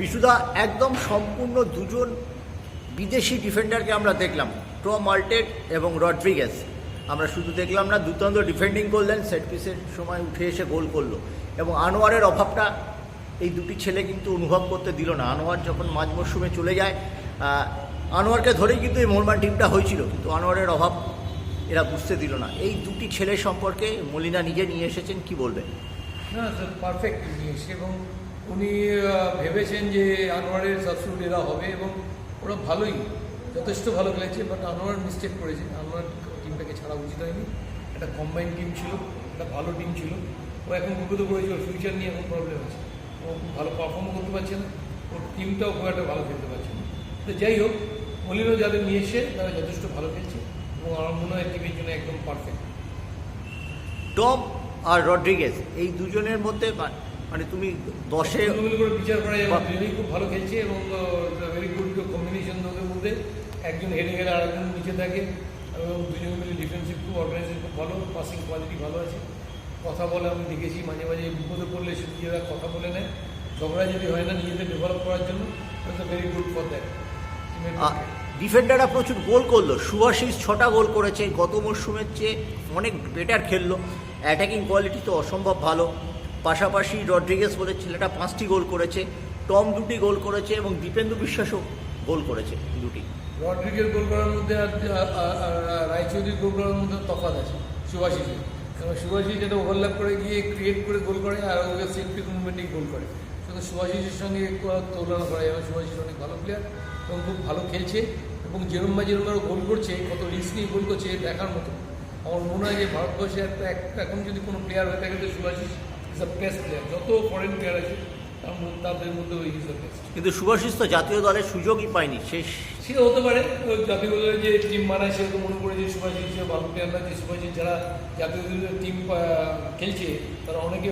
বিশুদা একদম সম্পূর্ণ দুজন বিদেশি ডিফেন্ডারকে আমরা দেখলাম। টম মাল্টেড এবং রড্রিগেস আমরা শুধু দেখলাম না, দুর্দান্ত ডিফেন্ডিং করলেন, সেট পিসের সময় উঠে এসে গোল করল। এবং আনোয়ারের অভাবটা এই দুটি ছেলে কিন্তু অনুভব করতে দিল না। আনোয়ার যখন মাঝ মরশুমে চলে যায় আনোয়ারকে ধরেই কিন্তু এই মোহনবাগান টিমটা হয়েছিল, কিন্তু আনোয়ারের অভাব এরা বুঝতে দিল না। এই দুটি ছেলে সম্পর্কে মলিনা নিজে নিয়ে এসেছেন, কি বলবেন? না পারফেক্ট নিয়ে জিনিস এবং উনি ভেবেছেন যে আনোয়ারের সাবস্টিটিউট এরা হবে এবং ওরা ভালোই, যথেষ্ট ভালো খেলেছে বাট আনোয়ার মিস্টেক করেছে। আনোয়ার টিমটাকে ছাড়া উচিত হয়নি। একটা কম্বাইন টিম ছিল, একটা ভালো টিম ছিল। ও এখন বিপদে পড়েছে ওর ফিউচার নিয়ে এখন প্রবলেম আছে। ও ভালো পারফর্ম করতে পারছে না, ওর টিমটাও খুব একটা ভালো খেলতে পারছে না। তো যাই হোক মলিনও যাদের নিয়ে এসে তারা যথেষ্ট ভালো খেলছে এবং আমার মনে হয় টিমের জন্য একদম পারফেক্ট টম আর রড্রিগেস এই দুজনের মধ্যে মানে তুমি দশে বিচার করা যাবে দুজনেই খুব ভালো খেলছে এবং ভেরি গুড কম্বিনেশন ওদের মধ্যে। একজন হেডে গেলে আরেকজন নিচে থাকে। এবং দুজনে মিলে ডিফেন্সিভ খুব অর্গানাইজেশন খুব ভালো পাসিং কোয়ালিটি ভালো আছে। কথা বলে আমি দেখেছি মাঝে মাঝে বিপদে পড়লে নিজেরা কথা বলে নেয়। ঝগড়া যদি হয় না নিজেদের ডেভেলপ করার জন্য ভেরি গুড ফর দ্যাট ডিফেন্ডাররা প্রচুর গোল করল। সুভাশিস ছটা গোল করেছে। গত মরশুমের চেয়ে অনেক বেটার খেললো। অ্যাটাকিং কোয়ালিটি তো অসম্ভব ভালো। পাশাপাশি রড্রিগেস বলে ছেলেটা পাঁচটি গোল করেছে, টম দুটি গোল করেছে এবং দীপেন্দু বিশ্বাসও গোল করেছে দুটি। রড্রিগের গোল করার মধ্যে আর রায়চৌধুরীর গোল করার মধ্যে তফাৎ আছে সুভাষিসের কারণ সুভাষিস যেটা ওভারল্যাপ করে গিয়ে ক্রিয়েট করে গোল করে আর ওকে সেফটি মুভমেন্টেই গোল করে। শুধু সুভাষিসের সঙ্গে তুলনা করা যাবে সুভাষিস অনেক ভালো প্লেয়ার এবং খুব ভালো খেলছে এবং যেরম বা যেরম আরও গোল করছে, কত রিস্ক নিয়ে গোল করছে দেখার মতো। আমার মনে হয় যে ভারতবর্ষে একটা এক- এখন যদি কোনো প্লেয়ার হয়ে থাকে, তো Subhashis is the best player যত ফরেন প্লেয়ার আছে তাদের মধ্যে ওই ইজ দ্য বেস্ট কিন্তু সুভাশিস তো জাতীয় দলের সুযোগই পায়নি শেষ সেটা হতে পারে জাতীয় দলের যে টিম বানায় সেরকম মনে করে যে সুভাষিস হিসেবে ভালো প্লেয়ার যে সুভাষিস যারা জাতীয় দলের টিম খেলছে তারা অনেকে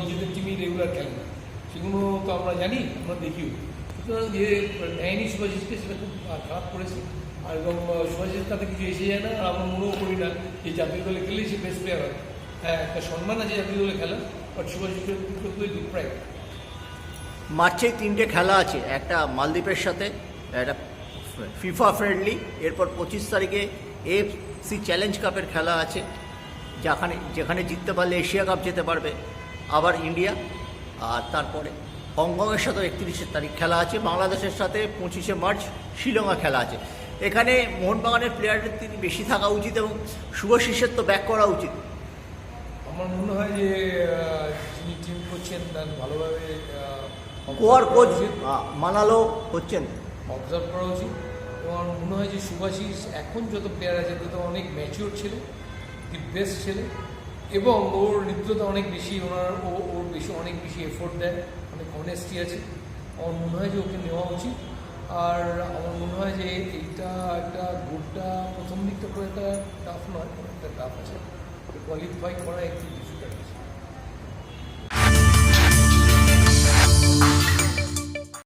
নিজেদের টিমই রেগুলার খেলে না। সেগুলো তো আমরা জানি আমরা দেখিও। সুতরাং যে নেয়নি সুভাষিসকে সেটা খুব খারাপ করেছে। আর এবং সুভাষিস তাতে কিছু এসে যায় না আর আমরা মনেও করি না যে জাতীয় দলে খেলেই সে বেস্ট প্লেয়ার হয়। হ্যাঁ একটা সম্মান আছে জাতীয় দলে খেলা মার্চেই তিনটে খেলা আছে, একটা মালদ্বীপের সাথে, একটা ফিফা ফ্রেন্ডলি এরপর পঁচিশ তারিখে এফ সি চ্যালেঞ্জ কাপের খেলা আছে, যেখানে যেখানে জিততে পারলে এশিয়া কাপ যেতে পারবে, আবার ইন্ডিয়া, আর তারপরে হংকংয়ের সাথে একত্রিশে তারিখ খেলা আছে, বাংলাদেশের সাথে পঁচিশে মার্চ শ্রীলঙ্কা খেলা আছে। এখানে মোহনবাগানের প্লেয়ারদের তিনি বেশি থাকা উচিত এবং শুভশিষের তো ব্যাক করা উচিত। আমার মনে হয় যে যিনি টিম করছেন তার ভালোভাবে কোয়ার কোচ মানালো হচ্ছেন। অবজার্ভ করা উচিত। এবং আমার মনে হয় যে সুভাষিস এখন যত প্লেয়ার আছে তত অনেক ম্যাচিওর ছেলে দি বেস্ট ছেলে। এবং ওর হৃদ্রতা অনেক বেশি ওনার ও ওর বেশি অনেক বেশি এফোর্ট দেয় অনেক অনেস্টি আছে। আমার মনে হয় যে ওকে নেওয়া উচিত। আর আমার মনে হয় যে এইটা একটা গ্রুপটা প্রথম দিকটা খুব একটা টাফ নয় একটা টাফ আছে। কোয়ালিফাই করা একটু ডিফিকাল্ট আছে